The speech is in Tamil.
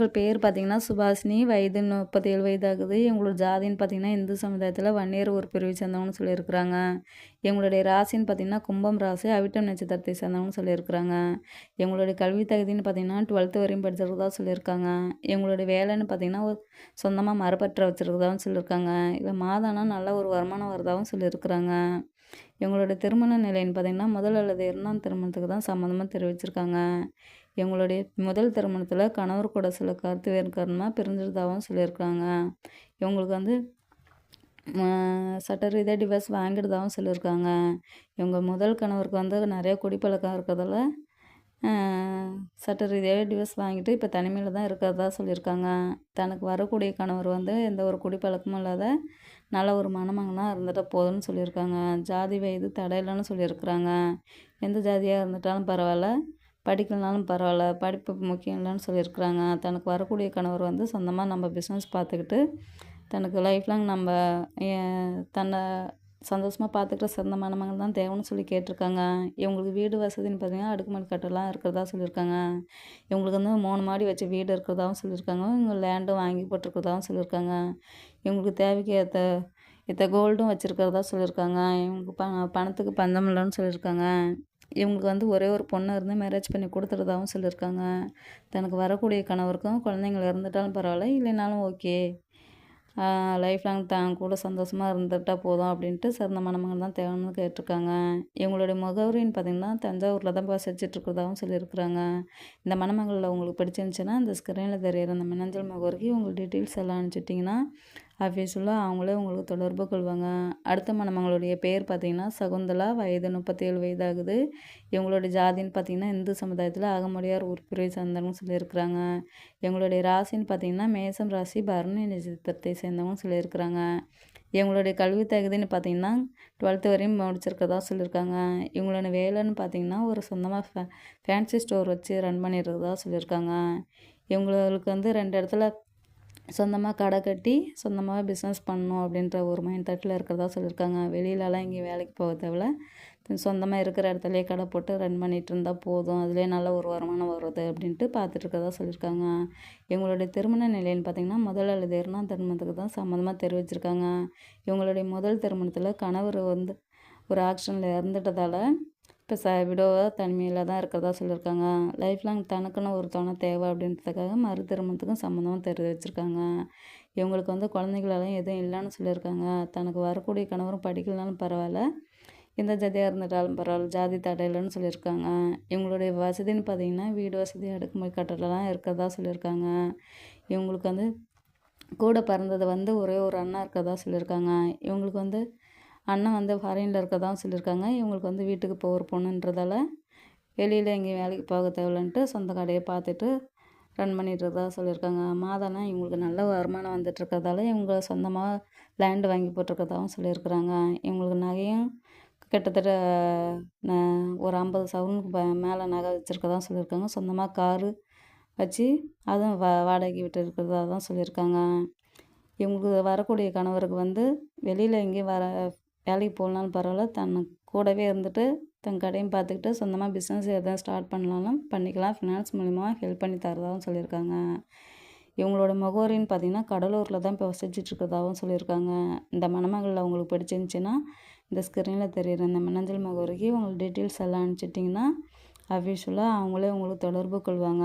மணமகள் பேர் பார்த்திங்கன்னா சுபாஷினி வயது முப்பத்தேழு வயது வயதாகுது. எங்களோட ஜாதின்னு பார்த்திங்கன்னா இந்து சமுதாயத்தில் வன்னியர் ஒரு பிரிவை சேர்ந்தவங்கன்னு சொல்லியிருக்கிறாங்க. எங்களுடைய ராசின்னு பார்த்திங்கன்னா கும்பம் ராசி அவிட்டம் நட்சத்திரத்தை சேர்ந்தவங்கன்னு சொல்லியிருக்கிறாங்க. எங்களுடைய கல்வி தகுதின்னு பார்த்திங்கன்னா டுவெல்த்து வரையும் படிச்சிருக்கதா சொல்லியிருக்காங்க. எங்களுடைய வேலைன்னு பார்த்திங்கன்னா சொந்தமாக மரப்பற்ற வச்சுருக்கதாகவும் சொல்லியிருக்காங்க. இல்லை மாதம்னா நல்ல ஒரு வருமானம் வரதாகவும் சொல்லியிருக்கிறாங்க. எங்களுடைய திருமண நிலைன்னு பார்த்திங்கன்னா முதல் அல்லது இரண்டாம் திருமணத்துக்கு தான் சம்மந்தமாக தெரிவிச்சிருக்காங்க. எங்களுடைய முதல் திருமணத்தில் கணவர் கூட சில கருத்து வேறு காரணமாக சொல்லியிருக்காங்க. இவங்களுக்கு வந்து சட்ட ரீதியாக டிவைஸ் வாங்கிடுதாகவும் சொல்லியிருக்காங்க. இவங்க முதல் கணவருக்கு வந்து நிறைய குடிப்பழக்கம் இருக்கிறதால சட்ட ரீதியாக டிவைஸ் வாங்கிட்டு இப்போ தனிமையில் தான் இருக்கிறதா சொல்லியிருக்காங்க. தனக்கு வரக்கூடிய கணவர் வந்து எந்த ஒரு குடிப்பழக்கமும் இல்லாத நல்ல ஒரு மணமகனாக இருந்துட்டால் போதும்னு சொல்லியிருக்காங்க. ஜாதி வயது தடையில்லைன்னு சொல்லியிருக்கிறாங்க. எந்த ஜாதியாக இருந்துட்டாலும் பரவாயில்ல. படிக்கலனாலும் பரவாயில்ல. படிப்பு முக்கியம் இல்லைன்னு சொல்லியிருக்கிறாங்க. தனக்கு வரக்கூடிய கணவர் வந்து சொந்தமாக நம்ம பிஸ்னஸ் பார்த்துக்கிட்டு தனக்கு லைஃப் லாங் நம்ம தன்னை சந்தோஷமாக பார்த்துக்கிற சிறந்த மணமகள் தான் தேவைன்னு சொல்லி கேட்டிருக்காங்க. இவங்களுக்கு வீடு வசதின்னு பார்த்தீங்கன்னா அடுக்குமாடி கட்டெல்லாம் இருக்கிறதா சொல்லியிருக்காங்க. இவங்களுக்கு வந்து மூணு மாடி வச்ச வீடு இருக்கிறதாவும் சொல்லியிருக்காங்க. இவங்க லேண்டும் வாங்கி போட்டிருக்கிறதாவும் சொல்லியிருக்காங்க. இவங்களுக்கு தேவைக்கு ஏற்ற இத்த கோல்டும் வச்சுருக்கிறதா சொல்லியிருக்காங்க. இவங்களுக்கு ப பணத்துக்கு பந்தம் இல்லைன்னு சொல்லியிருக்காங்க. இவங்களுக்கு வந்து ஒரே ஒரு பொண்ணை இருந்து மேரேஜ் பண்ணி கொடுத்துறதாகவும் சொல்லியிருக்காங்க. தனக்கு வரக்கூடிய கணவருக்கும் குழந்தைங்கள இருந்துட்டாலும் பரவாயில்ல இல்லைனாலும் ஓகே லைஃப் லாங் தான் கூட சந்தோஷமாக இருந்துட்டால் போதும் அப்படின்ட்டு சிறந்த மணமகன் தான் தேவைன்னு கேட்டிருக்காங்க. இவங்களுடைய முகவரின்னு பார்த்திங்கன்னா தஞ்சாவூரில் தான் வசிச்சிட்ருக்கிறதாகவும் சொல்லியிருக்கிறாங்க. இந்த மணமகளில் உங்களுக்கு பிடிச்சிருந்துச்சின்னா இந்த ஸ்க்ரீனில் தெரியிற அந்த மின்னஞ்சல் முகவரிக்கு உங்களுக்கு டீட்டெயில்ஸ் எல்லாம் அனுப்பிச்சிட்டிங்கன்னா ஆஃபீஸில் அவங்களே உங்களுக்கு தொடர்பு கொள்வாங்க. அடுத்த மணமங்களுடைய பேர் பார்த்திங்கன்னா சகுந்தலா வயது முப்பத்தேழு வயதாகுது. இவங்களுடைய ஜாதின்னு பார்த்திங்கன்னா இந்து சமுதாயத்தில் அகமுடியார் உறுப்பினர் சேர்ந்தவங்க சொல்லியிருக்கிறாங்க. எங்களுடைய ராசின்னு பார்த்திங்கன்னா மேசம் ராசி பரணி நட்சத்திரத்தை சேர்ந்தவங்க சொல்லியிருக்கிறாங்க. இவங்களுடைய கல்வி தகுதின்னு பார்த்திங்கன்னா டுவெல்த்து வரையும் முடிச்சிருக்கதா சொல்லியிருக்காங்க. இவங்களோட வேலைன்னு பார்த்திங்கன்னா ஒரு சொந்தமாக ஃபே ஃபேன்சி ஸ்டோர் வச்சு ரன் பண்ணியிருக்கதா சொல்லியிருக்காங்க. இவங்களுக்கு வந்து ரெண்டு இடத்துல சொந்தமாக கடை கட்டி சொந்தமாக பிஸ்னஸ் பண்ணணும் அப்படின்ற ஒரு மைண்ட் தாட்டில் இருக்கிறதா சொல்லியிருக்காங்க. வெளியிலலாம் எங்கேயும் வேலைக்கு போக தேவையில்ல. சொந்தமாக இருக்கிற இடத்துலையே கடை போட்டு ரன் பண்ணிகிட்டு இருந்தால் போதும். அதுலேயே நல்ல ஒரு வருமானம் வருது அப்படின்ட்டு பார்த்துட்டு இருக்கிறதா சொல்லியிருக்காங்க. இவங்களுடைய திருமண நிலைன்னு பார்த்திங்கன்னா முதல் அல்லது இரண்டாம் திருமணத்துக்கு தான் சம்மந்தமாக தெரிவிச்சிருக்காங்க. இவங்களுடைய முதல் திருமணத்தில் கணவர் வந்து ஒரு ஆக்ஷனில் இறந்துட்டதால் இப்போ ச விடோவாக தனிமையில் தான் இருக்கிறதா சொல்லியிருக்காங்க. லைஃப் லாங் தனக்குன்னு ஒரு துணை தேவை அப்படின்றதுக்காக மறு திருமணத்துக்கும் சம்மந்தமாக தெரிவி வச்சுருக்காங்க இவங்களுக்கு வந்து குழந்தைகளெல்லாம் எதுவும் இல்லைன்னு சொல்லியிருக்காங்க. தனக்கு வரக்கூடிய கணவரும் படிக்கலனாலும் பரவாயில்ல. எந்த ஜாதியாக இருந்துட்டாலும் பரவாயில்ல. ஜாதி தடையில்லைன்னு சொல்லியிருக்காங்க. இவங்களுடைய வசதின்னு பார்த்தீங்கன்னா வீடு வசதி அடுக்குமுறை கட்டடலாம் இருக்கிறதா சொல்லியிருக்காங்க. இவங்களுக்கு வந்து கூட பிறந்தது வந்து ஒரே ஒரு அண்ணா இருக்கிறதா சொல்லியிருக்காங்க. இவங்களுக்கு வந்து அண்ணன் வந்து ஃபாரினில் இருக்கதான் சொல்லியிருக்காங்க. இவங்களுக்கு வந்து வீட்டுக்கு போகிற பொண்ணுன்றதால வெளியில் எங்கேயும் வேலைக்கு போக தேவையில்லன்ட்டு சொந்த கடையை பார்த்துட்டு ரன் பண்ணிட்டுருக்கதா சொல்லியிருக்காங்க. மாதம்னா இவங்களுக்கு நல்ல வருமானம் வந்துட்டுருக்கறதால இவங்க சொந்தமாக லேண்டு வாங்கி போட்டிருக்கதாகவும் சொல்லியிருக்கிறாங்க. இவங்களுக்கு நகையும் கிட்டத்தட்ட ஒரு ஐம்பது சவரனுக்கு மேலே நகை வச்சுருக்கதான் சொல்லியிருக்காங்க. சொந்தமாக காரு வச்சு அதுவும் வா வாடகைக்கு விட்டு இருக்கிறதா தான் சொல்லியிருக்காங்க. இவங்களுக்கு வரக்கூடிய கணவருக்கு வந்து வெளியில் எங்கேயும் வர வேலைக்கு போகலனாலும் பரவாயில்ல. தன்னை கூடவே இருந்துட்டு தன் கடையும் பார்த்துக்கிட்டு சொந்தமாக பிஸ்னஸ் எதாவது ஸ்டார்ட் பண்ணலாலும் பண்ணிக்கலாம். ஃபினான்ஸ் மூலிமா ஹெல்ப் பண்ணி தரதாகவும் சொல்லியிருக்காங்க. இவங்களோட முகவரின்னு பார்த்திங்கன்னா கடலூரில் தான் இப்போ வசிச்சிட்ருக்கதாகவும் சொல்லியிருக்காங்க. இந்த மணமகளில் அவங்களுக்கு பிடிச்சிருந்துச்சின்னா இந்த ஸ்க்ரீனில் தெரியுற இந்த மின்னஞ்சல் முகவரிக்கு உங்களுக்கு டீட்டெயில்ஸ் எல்லாம் அனுப்பிச்சிட்டிங்கன்னா அஃபீஷியலாக அவங்களே உங்களுக்கு தொடர்பு கொள்வாங்க.